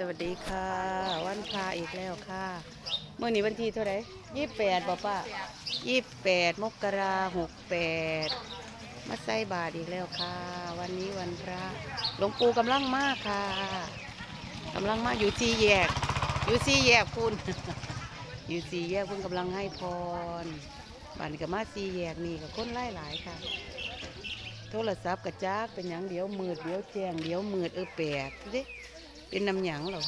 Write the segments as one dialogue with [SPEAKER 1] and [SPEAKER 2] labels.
[SPEAKER 1] สวัสดีค่ะ วันพระอีกแล้วค่ะเมื่อนี้วันที่เท่าไหร่ยี่แปดบ่ป้ายี่แปดมกราหกแปดมาใส่บาทอีกแล้วค่ะ วันนี้วันพระหลวงปู่กำลังมากค่ะกำลังมากอยู่ที่แยก อยู่ที่แยกคุณอยู่สี่แยกเพิ่งกำลังให้พรบ้านกับมาสี่แยกนี่กับคนไล่หลายค่ะ โทรศัพท์กระจากเป็นหยังเดียวมืดเดียวแจ้งเดียวมืดเออแปลกดูดิ เป็นน้ำหยังเหรอ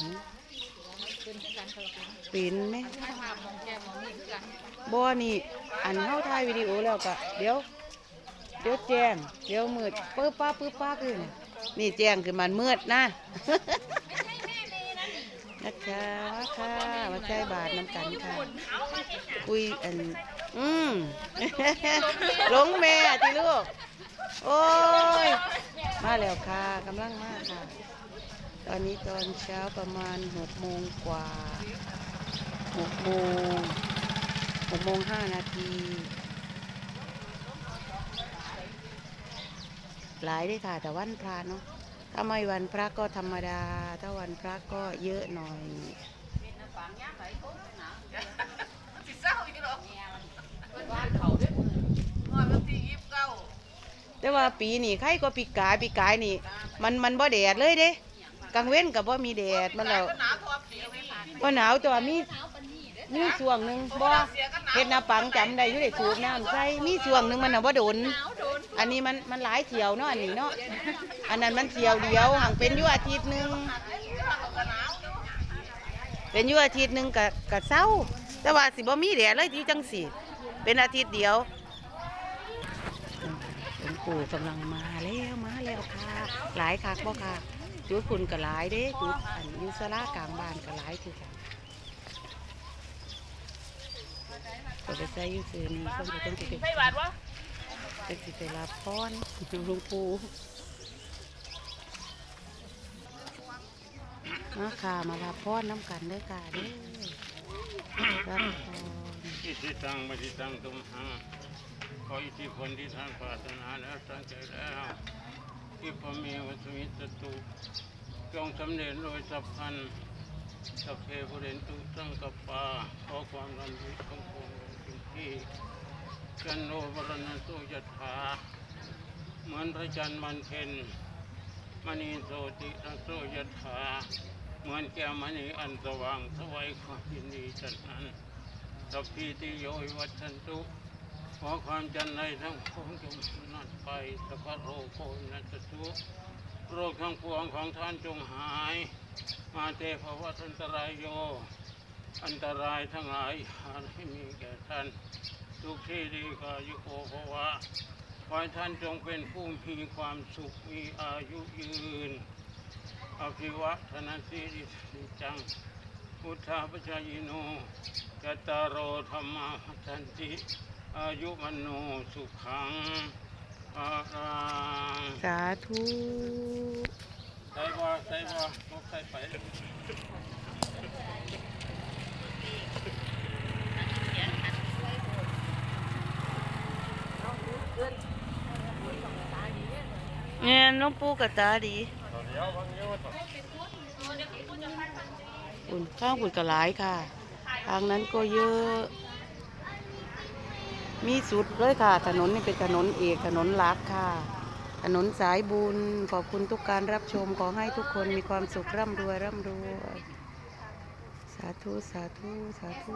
[SPEAKER 2] เป็น
[SPEAKER 1] ไหม
[SPEAKER 2] ภาพมองแก้มองนี่อกัน
[SPEAKER 1] บ่นี่อันเข้าถ่ายวิดีโอแล้วก็เดี๋ยว เดี๋ยวแจ้งเดี๋ยวมืดปื๊บป้าปื๊บป้าขึ้นนี่แจ้งคือมันมืดนะนะคะค่ะมาใช้บาทน้ำกันค่ะ คุยอัน อืมหลงแม่ที่ลูก โอ้ย มาแล้วค่ะกำลังมากค่ะ ตอนนี้ตอนเช้าประมาณหกโมงกว่าหกโมงหกโมงห้านาที หลายได้ค่ะแต่วันพระเนาะถ้าไม่วันพระก็ธรรมดา ถ้าวันพระก็เยอะหน่อย
[SPEAKER 2] สิเศร้าอีกหรอบ้านเขาเด้อวันที่ยี่สิบเก้า
[SPEAKER 1] แต่ว่าปีนี้ใครก็ปีกายปีกายนี่ มันมันบ่แดดเลยเด้ กลางเว้นกับบ่มีแดดมันแล้ว
[SPEAKER 2] ก็หนาทอปีไม่ผ่าน
[SPEAKER 1] บ่หนาวตัวมีมีช่วงหนึ่งบ่เฮ็ดหน้าปังจำได้อยู่ได้สูบน้ำใส่มีช่วงหนึ่งมันน่ะบ่โดน อันนี้มันมันหลายเที่ยวเนาะอันนี้เนาะอันนั้นมันเที่ยวเดียวห่างเป็นอยู่อาทิตย์หนึงเป็นอยู่อาทิตย์หนึงก็ก็เศร้า แต่ว่าสิบ่มีแดดเลยที่จังสิเป็นอาทิตย์เดียวหลวงปู่กำลังมาแล้วมาแล้วค่ะ หลายคักบ่ค่ะ จุดคุณก็หลายเด้จุดอันอยุสลากลางบ้านก็หลายคือกันก็ไปใส่อยูซื้อนี่ก็ต้องสิไป
[SPEAKER 2] ไม่หวาดวะ
[SPEAKER 1] จะสิไปรับพรหลวงปู่มาค่ะมารับพรน้ำกันเด้อค่ะเด้อรับพร
[SPEAKER 3] อิทธิตังปฏิตังตุมหังขออิทธิพลที่ท่านปรารถนาแล้วตั้งใจแล้วอิ ปะเมวสมิตตุจงสำเร็จโดยสัพพันสัพเพปุเรนตุสังกปาขอความรำลึกของพระองค์ถึงที่กันโนบรณโสยถาเหมือนพระจันทร์มันเพ็ญมณีโสติทังโสยถาเหมือนแก้วมณีอันสว่างสวัยความยินดีจัดนั้นสัพพิติโยวัชชันตุ ขอความจันในทั้งปวงจงนัดไปสัพพะโรโควินัสตุโรคทั้งปวงของท่านจงหาย มาเตภวัตอันตรายโย อันตรายทั้งหลายอย่าให้มีแก่ท่าน ทุกที่ดีกายุโกภวะขอให้ท่านจงเป็นผู้มีความสุขมีอายุยืน อภิวัตนาสีริสิจัง พุทธาปจายโนกัตตารโอธรรมาทันติ อายุมันโนสุขังอารัง
[SPEAKER 1] สาธุ
[SPEAKER 3] ใส่บ่ใส่บ่ลกใส่ไป
[SPEAKER 1] เนี่ยน้องปูกับตาดีอุ่นข้างอุ่นก็หลายค่ะ ทางนั้นก็เยอะ มีสุดเลยค่ะ ถนนนี่เป็นถนนเอกถนนหลักค่ะ ถนนสายบุญ ขอบคุณทุกการรับชม ขอให้ทุกคนมีความสุขร่ำรวยร่ำรวย สาธุ สาธุ สาธุ